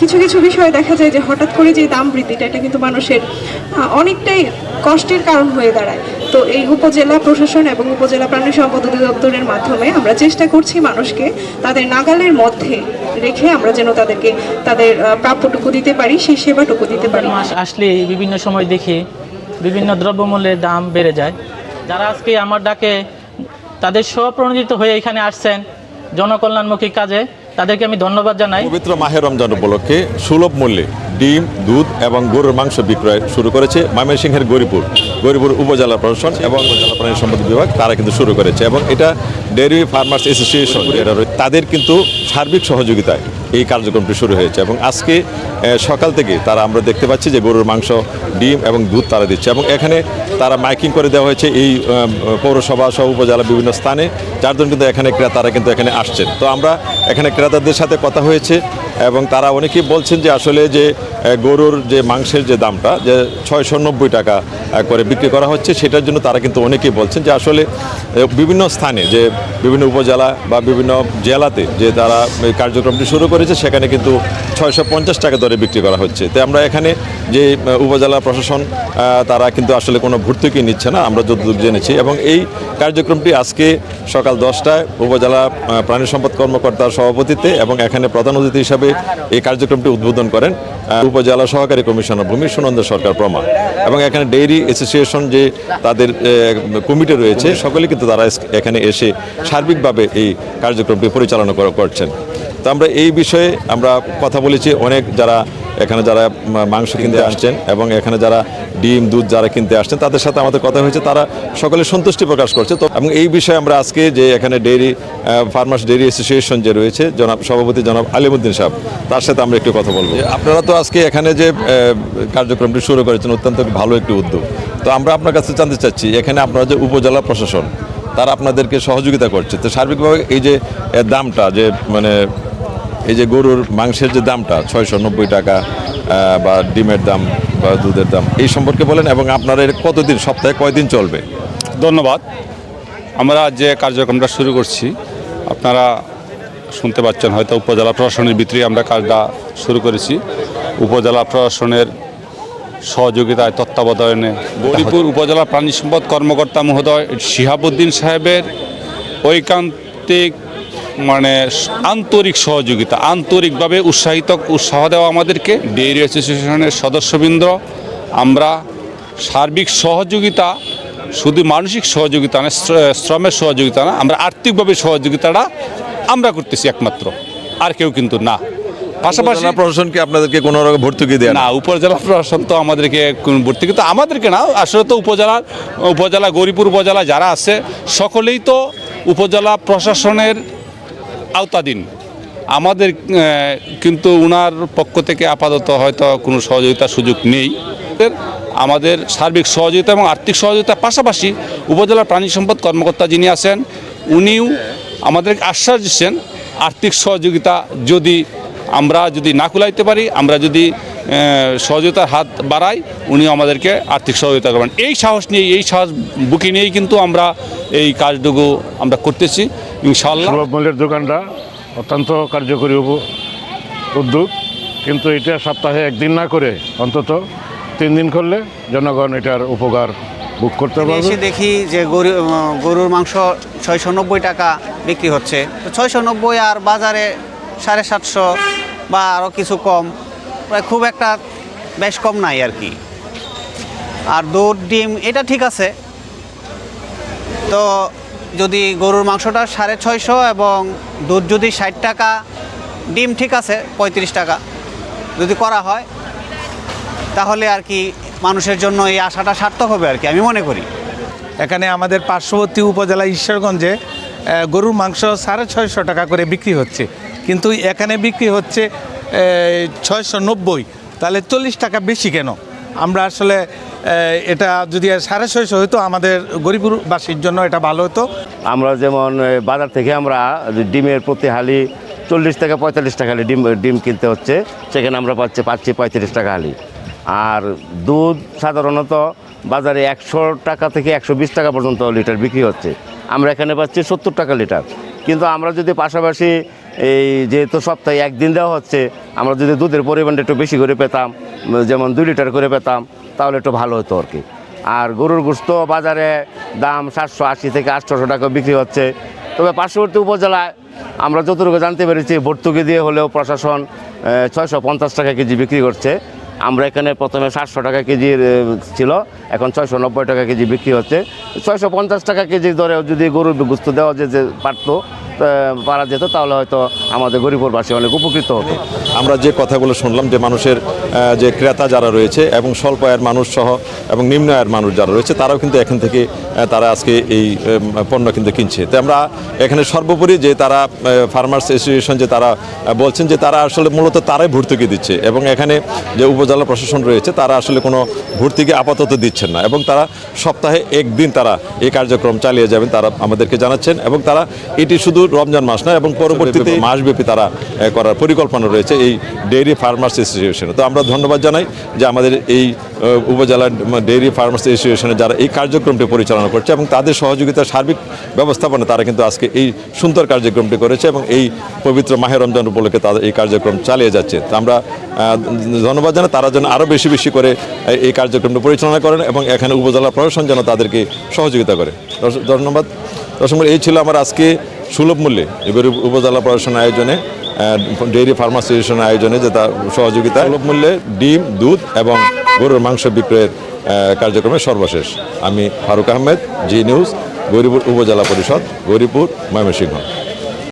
কিছু কিছু বিষয়ে দেখা যায় যে হঠাৎ করে যে দাম বৃদ্ধিটা এটা কিন্তু মানুষের অনেকটাই কষ্টের কারণ হয়ে দাঁড়ায়। তো এই উপজেলা প্রশাসন এবং উপজেলা প্রাণী সম্পদ অধিদপ্তরের মাধ্যমে আমরা চেষ্টা করছি মানুষকে তাদের নাগালের মধ্যে রেখে আমরা যেন তাদেরকে, তাদের প্রাপ্যটুকু দিতে পারি সেই সেবাটুকু দিতে পারি। মাস আসলে বিভিন্ন সময় দেখি বিভিন্ন দ্রব্যমূল্যের দাম বেড়ে যায়। যারা আজকে আমার ডাকে তাদের স্বপ্রণোদিত হয়ে এখানে আসছেন জনকল্যাণমুখী কাজে তাদেরকে আমি ধন্যবাদ জানাই। পবিত্র মাহের রমজান উপলক্ষে সুলভ মূল্যে ডিম, দুধ এবং গরুর মাংস বিক্রয় শুরু করেছে ময়মনসিংহের গরিপুর গরিপুর উপজেলা প্রশাসন এবং উপজেলা প্রাণী সম্পদ বিভাগ। তারা কিন্তু শুরু করেছে এবং এটা ডেয়ারি ফার্মার্স অ্যাসোসিয়েশন তাদের কিন্তু সার্বিক সহযোগিতায় এই কার্যক্রমটি শুরু হয়েছে এবং আজকে সকাল থেকে তারা আমরা দেখতে পাচ্ছি যে গরুর মাংস, ডিম এবং দুধ তারা দিচ্ছে এবং এখানে তারা মাইকিং করে দেওয়া হয়েছে এই পৌরসভা সহ উপজেলা বিভিন্ন স্থানে। চারজন কিন্তু এখানে ক্রেতারা কিন্তু এখানে আসছেন। তো আমরা এখানে ক্রেতাদের সাথে কথা হয়েছে। এবং তারা অনেকেই বলছেন যে আসলে যে গরুর যে মাংসের যে দামটা, যে ছয়শো নব্বই টাকা করে বিক্রি করা হচ্ছে, সেটার জন্য তারা কিন্তু অনেকেই বলছেন যে আসলে বিভিন্ন স্থানে যে বিভিন্ন উপজেলা বা বিভিন্ন জেলাতে যে তারা কার্যক্রমটি শুরু করেছে, সেখানে কিন্তু ছয়শো পঞ্চাশ টাকা দরে বিক্রি করা হচ্ছে। তো আমরা এখানে যে উপজেলা প্রশাসন তারা কিন্তু আসলে কোনো ভর্তুকি নিচ্ছে না, আমরা যতদূর জেনেছি এবং এই কার্যক্রমটি আজকে সকাল দশটায় উপজেলা প্রাণী সম্পদ কর্মকর্তার সভাপতিত্বে এবং এখানে প্রধান অতিথি হিসাবে এই কার্যক্রমটি উদ্বোধন করেন উপজেলা সহকারী কমিশনার ভূমি সুনন্দ সরকার প্রমা এবং এখানে ডেইরি অ্যাসোসিয়েশন যে তাদের কমিটি রয়েছে সকলে কিন্তু তারা এখানে এসে সার্বিকভাবে এই কার্যক্রমটি পরিচালনা করছেন। তো আমরা এই বিষয়ে আমরা কথা বলেছি। অনেক যারা এখানে যারা মাংস কিনতে আসছেন এবং এখানে যারা ডিম দুধ যারা কিনতে আসছেন তাদের সাথে আমাদের কথা হয়েছে। তারা সকলে সন্তুষ্টি প্রকাশ করছে। তো এবং এই বিষয়ে আমরা আজকে যে এখানে ডেইরি ফার্মার্স ডেইরি অ্যাসোসিয়েশন যে রয়েছে জনাব সভাপতি জনাব আলিমুদ্দিন সাহেব তার সাথে আমরা একটু কথা বলব। আপনারা তো আজকে এখানে যে কার্যক্রমটি শুরু করেছেন অত্যন্ত ভালো একটি উদ্যোগ। তো আমরা আপনার কাছে জানতে চাচ্ছি এখানে আপনারা যে উপজেলা প্রশাসন তারা আপনাদেরকে সহযোগিতা করছে। তো সার্বিকভাবে এই যে দামটা যে মানে এই যে গরুর মাংসের যে দামটা ছয়শো নব্বই টাকা বা ডিমের দাম বা দুধের দাম এই সম্পর্কে বলেন এবং আপনার এর কতদিন সপ্তাহে কয়দিন চলবে? ধন্যবাদ। আমরা যে কার্যক্রমটা শুরু করছি আপনারা শুনতে পাচ্ছেন হয়তো উপজেলা প্রশাসনের ভিতরেই আমরা কাজটা শুরু করেছি। উপজেলা প্রশাসনের সহযোগিতায় তত্ত্বাবধানে গরিপুর উপজেলা প্রাণী সম্পদ কর্মকর্তা মহোদয় শিহাবুদ্দিন সাহেবের ঐকান্তিক মানে আন্তরিক সহযোগিতা আন্তরিকভাবে উৎসাহিত উৎসাহ দেওয়া আমাদেরকে। ডেইরি অ্যাসোসিয়েশনের সদস্যবৃন্দ আমরা সার্বিক সহযোগিতা শুধু মানসিক সহযোগিতা না শ্রমের সহযোগিতা না আমরা আর্থিকভাবে সহযোগিতাটা আমরা করতেছি একমাত্র আর কেউ কিন্তু না। পাশাপাশি উপজেলা প্রশাসন কি আপনাদেরকে কোনো রকম ভর্তুকি দেয় না? উপজেলা প্রশাসন তো আমাদেরকে কোন ভর্তি কিন্তু আমাদেরকে না আসলে তো উপজেলার উপজেলা গরিপুর উপজেলা যারা আছে সকলেই তো উপজেলা প্রশাসনের আওতাধীন আমাদের কিন্তু উনার পক্ষ থেকে আপাতত হয়তো কোনো সহযোগিতার সুযোগ নেই। আমাদের সার্বিক সহযোগিতা এবং আর্থিক সহযোগিতার পাশাপাশি উপজেলার প্রাণী সম্পদ কর্মকর্তা যিনি আছেন, উনিও আমাদেরকে আশ্বাস দিচ্ছেন, আর্থিক সহযোগিতা যদি আমরা যদি না কুলাইতে পারি, আমরা যদি সহযোগিতার হাত বাড়াই, উনিও আমাদেরকে আর্থিক সহযোগিতা করবেন। এই সাহস নিয়ে এই সাহস বুকি নিয়েই কিন্তু আমরা এই কাজটুকু আমরা করতেছি। ইনশাআল্লাহ। সুলভ মূল্যের দোকানটা অত্যন্ত কার্যকরী উপ- উদ্যোগ। কিন্তু এটা সপ্তাহে একদিন না করে অন্তত তিন দিন করলে জনগণ এটার উপকার বুক করতে পারবে। এসে দেখি যে গরু গরুর মাংস ছয়শো নব্বই টাকা বিক্রি হচ্ছে। তো ছয়শো নব্বই আর বাজারে সাড়ে সাতশো বা আরও কিছু কম প্রায় খুব একটা বেশ কম নাই আর কি। আর দুধ ডিম এটা ঠিক আছে। তো যদি গরুর মাংসটা সাড়ে ছয়শো এবং দুধ যদি ষাট টাকা, ডিম ঠিক আছে, পঁয়ত্রিশ টাকা যদি করা হয়, তাহলে আর কি মানুষের জন্য এই আশাটা সার্থক হবে আর কি, আমি মনে করি। এখানে আমাদের পার্শ্ববর্তী উপজেলা ঈশ্বরগঞ্জে গরুর মাংস সাড়ে ছয়শো টাকা করে বিক্রি হচ্ছে। কিন্তু এখানে বিক্রি হচ্ছে ছয়শো নব্বই। তাহলে চল্লিশ টাকা বেশি কেন? আমরা আসলে এটা যদি সাড়ে ছয়শো হতো আমাদের গরিববাসীর জন্য এটা ভালো হতো। আমরা যেমন বাজার থেকে আমরা ডিমের প্রতি হালি চল্লিশ থেকে পঁয়তাল্লিশ টাকা হালি ডিম ডিম কিনতে হচ্ছে। সেখানে আমরা পাচ্ছি পাচ্ছি পঁয়ত্রিশ টাকা হালি। আর দুধ সাধারণত বাজারে একশো টাকা থেকে একশো বিশ টাকা পর্যন্ত লিটার বিক্রি হচ্ছে। আমরা এখানে পাচ্ছি সত্তর টাকা লিটার। কিন্তু আমরা যদি পাশাপাশি এই যেহেতু সপ্তাহে একদিন দেওয়া হচ্ছে আমরা যদি দুধের পরিমাণটা একটু বেশি করে পেতাম যেমন দুই লিটার করে পেতাম তাহলে একটু ভালো হতো আর কি। আর গরুর গোস্ত বাজারে দাম সাতশো আশি থেকে আটশোশো টাকা বিক্রি হচ্ছে। তবে পার্শ্ববর্তী উপজেলায় আমরা যতটুকু জানতে পেরেছি ভর্তুকি দিয়ে হলেও প্রশাসন ছয়শো পঞ্চাশ টাকা কেজি বিক্রি করছে। আমরা এখানে প্রথমে সাতশো টাকা কেজির এ, ছিল এখন ছয়শো নব্বই টাকা কেজি বিক্রি হচ্ছে। ছয়শো পঞ্চাশ টাকা কেজি ধরেও যদি গরুর গুস্ত দেওয়া যে পারতো পারা যেত, তাহলে হয়তো আমাদের গরিববাসী অনেক উপকৃত হতো। আমরা যে কথাগুলো শুনলাম যে মানুষের যে ক্রেতা যারা রয়েছে এবং স্বল্প আয়ের মানুষ সহ এবং নিম্ন আয়ের মানুষ যারা রয়েছে, তারাও কিন্তু এখান থেকে তারা আজকে এই পণ্য কিন্তু কিনছে। তো আমরা এখানে সর্বোপরি যে তারা ফার্মার্স অ্যাসোসিয়েশন যে তারা বলছেন যে তারা আসলে মূলত তারাই ভর্তুকি দিচ্ছে এবং এখানে যে উপজেলা প্রশাসন রয়েছে, তারা আসলে কোনো ভর্তুকি আপাতত দিচ্ছেন না এবং তারা সপ্তাহে একদিন তারা এই কার্যক্রম চালিয়ে যাবেন, তারা আমাদেরকে জানাচ্ছেন এবং তারা এটি শুধু রমজান মাস না এবং পরবর্তীতে মাসব্যাপী তারা করার পরিকল্পনা রয়েছে এই ডেইরি ফার্মার্স অ্যাসোসিয়েশনে। তো আমরা ধন্যবাদ জানাই যে আমাদের এই উপজেলা ডেইরি ফার্মার্স অ্যাসোসিয়েশনে যারা এই কার্যক্রমটি পরিচালনা করছে এবং তাদের সহযোগিতার সার্বিক ব্যবস্থাপনা তারা কিন্তু আজকে এই সুন্দর কার্যক্রমটি করেছে এবং এই পবিত্র মাহে রমজান উপলক্ষে তাদের এই কার্যক্রম চালিয়ে যাচ্ছে। তো আমরা ধন্যবাদ জানাই তারা যেন আরও বেশি বেশি করে এই- এই কার্যক্রমটি পরিচালনা করেন এবং এখানে উপজেলা প্রশাসন যেন তাদেরকে সহযোগিতা করে। ধন্যবাদ। দর্শক এই ছিল আমার আজকে সুলভ মূল্যে এবার উপজেলা প্রশাসন আয়োজনে ডেইরি ফার্মার আয়োজনে যে তার সহযোগিতা, সুলভ মূল্যে ডিম, দুধ এবং গরুর মাংস বিক্রয়ের কার্যক্রমে সর্বশেষ। আমি ফারুক আহমেদ জি নিউজ গরিপুর উপজেলা পরিষদ, গরিপুর ময়মনসিংহ।